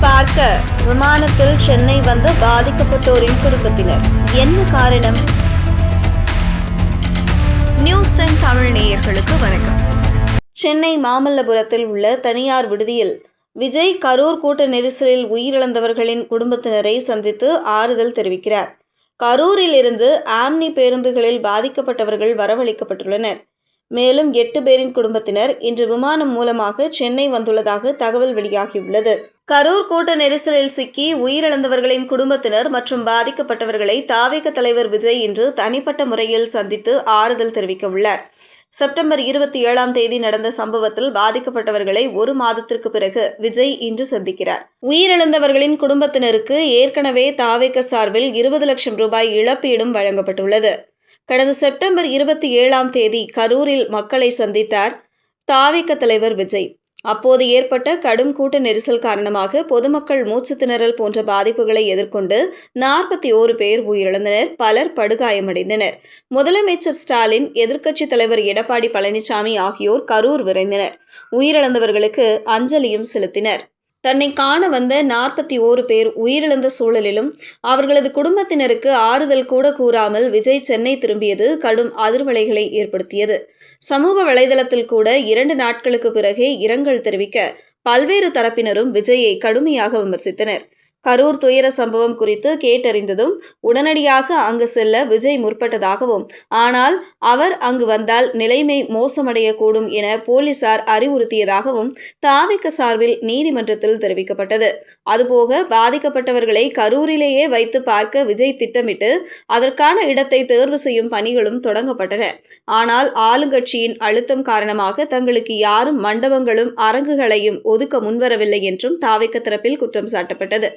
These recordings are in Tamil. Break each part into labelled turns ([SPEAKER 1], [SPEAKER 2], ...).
[SPEAKER 1] பார்க்க விமானத்தில் சென்னை வந்த பாதிக்கப்பட்டோரின் குடும்பத்தினர். என்ன காரணம்? நியூஸ் டைம் தமிழ் நேயர்களுக்கு வணக்கம். சென்னை மாமல்லபுரத்தில் உள்ள தனியார் விடுதியில் விஜய் கரூர் கூட்ட நெரிசலில் உயிரிழந்தவர்களின் குடும்பத்தினரை சந்தித்து ஆறுதல் தெரிவிக்கிறார். கரூரில் இருந்து ஆம்னி பேருந்துகளில் பாதிக்கப்பட்டவர்கள் வரவழைக்கப்பட்டுள்ளனர். மேலும் எட்டு பேரின் குடும்பத்தினர் இன்று விமானம் மூலமாக சென்னை வந்துள்ளதாக தகவல் வெளியாகியுள்ளது. கரூர் கூட்ட நெரிசலில் சிக்கி உயிரிழந்தவர்களின் குடும்பத்தினர் மற்றும் பாதிக்கப்பட்டவர்களை தாவேக தலைவர் விஜய் இன்று தனிப்பட்ட முறையில் சந்தித்து ஆறுதல் தெரிவிக்கவுள்ளார். செப்டம்பர் இருபத்தி ஏழாம் தேதி நடந்த சம்பவத்தில் பாதிக்கப்பட்டவர்களை ஒரு மாதத்திற்கு பிறகு விஜய் இன்று சந்திக்கிறார். உயிரிழந்தவர்களின் குடும்பத்தினருக்கு ஏற்கனவே தாவேக சார்பில் இருபது லட்சம் ரூபாய் இழப்பீடும் வழங்கப்பட்டுள்ளது. கடந்த செப்டம்பர் இருபத்தி ஏழாம் தேதி கரூரில் மக்களை சந்தித்தார் தாவிக தலைவர் விஜய். அப்போது ஏற்பட்ட கடும் கூட்ட நெரிசல் காரணமாக பொதுமக்கள் மூச்சு திணறல் போன்ற பாதிப்புகளை எதிர்கொண்டு நாற்பத்தி ஓரு பேர் உயிரிழந்தனர் பலர் படுகாயமடைந்தனர். முதலமைச்சர் ஸ்டாலின் எதிர்க்கட்சித் தலைவர் எடப்பாடி பழனிசாமி ஆகியோர் கரூர் விரைந்தனர். உயிரிழந்தவர்களுக்கு அஞ்சலியும் செலுத்தினர். தன்னை காண வந்த நாற்பத்தி ஓரு பேர் உயிரிழந்த சூழலிலும் அவர்களது குடும்பத்தினருக்கு ஆறுதல் கூட கூறாமல் விஜய் சென்னை திரும்பியது கடும் அதிர்வலைகளை ஏற்படுத்தியது. சமூக வலைதளத்தில் கூட இரண்டு நாட்களுக்கு பிறகே இரங்கல் தெரிவிக்க பல்வேறு தரப்பினரும் விஜயை கடுமையாக விமர்சித்தனர். கரூர் துயர சம்பவம் குறித்து கேட்டறிந்ததும் உடனடியாக அங்கு செல்ல விஜய் முற்பட்டதாகவும் ஆனால் அவர் அங்கு வந்தால் நிலைமை மோசமடையக்கூடும் என போலீசார் அறிவுறுத்தியதாகவும் தாவிக்க சார்பில் நீதிமன்றத்தில் தெரிவிக்கப்பட்டது. அதுபோக பாதிக்கப்பட்டவர்களை கரூரிலேயே வைத்து பார்க்க விஜய் திட்டமிட்டு அதற்கான இடத்தை தேர்வு செய்யும் பணிகளும் தொடங்கப்பட்டன. ஆனால் ஆளுங்கட்சியின் அழுத்தம் காரணமாக தங்களுக்கு யாரும் மண்டபங்களும் அரங்குகளையும் ஒதுக்க முன்வரவில்லை என்றும் தாவிக்க தரப்பில் குற்றம் சாட்டப்பட்டது.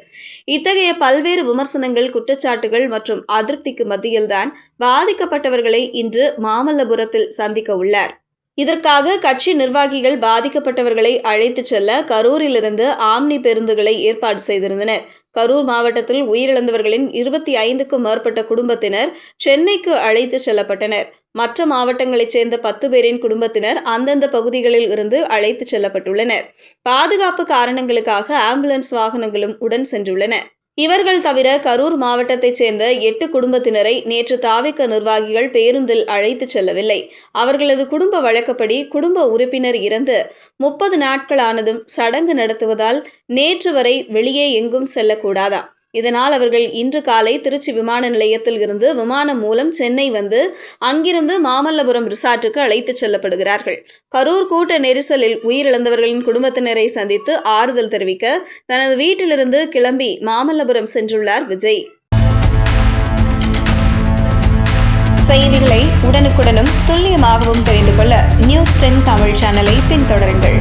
[SPEAKER 1] இத்தகைய பல்வேறு விமர்சனங்கள் குற்றச்சாட்டுகள் மற்றும் அதிருப்திக்கு மத்தியில்தான் பாதிக்கப்பட்டவர்களை இன்று மாமல்லபுரத்தில் சந்திக்க உள்ளார். இதற்காக கட்சி நிர்வாகிகள் பாதிக்கப்பட்டவர்களை அழைத்துச் செல்ல கரூரிலிருந்து ஆம்னி பேருந்துகளை ஏற்பாடு செய்திருந்தனர். கரூர் மாவட்டத்தில் உயிரிழந்தவர்களின் இருபத்தி ஐந்துக்கும் மேற்பட்ட குடும்பத்தினர் சென்னைக்கு அழைத்து செல்லப்பட்டனர். மற்ற மாவட்டங்களைச் சேர்ந்த பத்து பேரின் குடும்பத்தினர் அந்தந்த பகுதிகளில் இருந்து அழைத்து செல்லப்பட்டுள்ளனர். பாதுகாப்பு காரணங்களுக்காக ஆம்புலன்ஸ் வாகனங்களும் உடன் சென்றுள்ளன. இவர்கள் தவிர கரூர் மாவட்டத்தைச் சேர்ந்த எட்டு குடும்பத்தினரை நேற்று தாவிக்க நிர்வாகிகள் பேருந்தில் அழைத்துச் செல்லவில்லை. அவர்களது குடும்ப வழக்கப்படி குடும்ப உறுப்பினர் இறந்து முப்பது நாட்களானதும் சடங்கு நடத்துவதால் நேற்று வரை வெளியே எங்கும் செல்லக்கூடாதாம். இதனால் அவர்கள் இன்று காலை திருச்சி விமான நிலையத்தில் இருந்து விமானம் மூலம் சென்னை வந்து அங்கிருந்து மாமல்லபுரம் ரிசார்ட்டுக்கு அழைத்துச் செல்லப்படுகிறார்கள். கரூர் கூட்ட நெரிசலில் உயிரிழந்தவர்களின் குடும்பத்தினரை சந்தித்து ஆறுதல் தெரிவிக்க தனது வீட்டிலிருந்து கிளம்பி மாமல்லபுரம் சென்றுள்ளார் விஜய். செய்திகளை உடனுக்குடனும் துல்லியமாகவும் தெரிந்து கொள்ள நியூஸ் டென் தமிழ் சேனலை பின்தொடருங்கள்.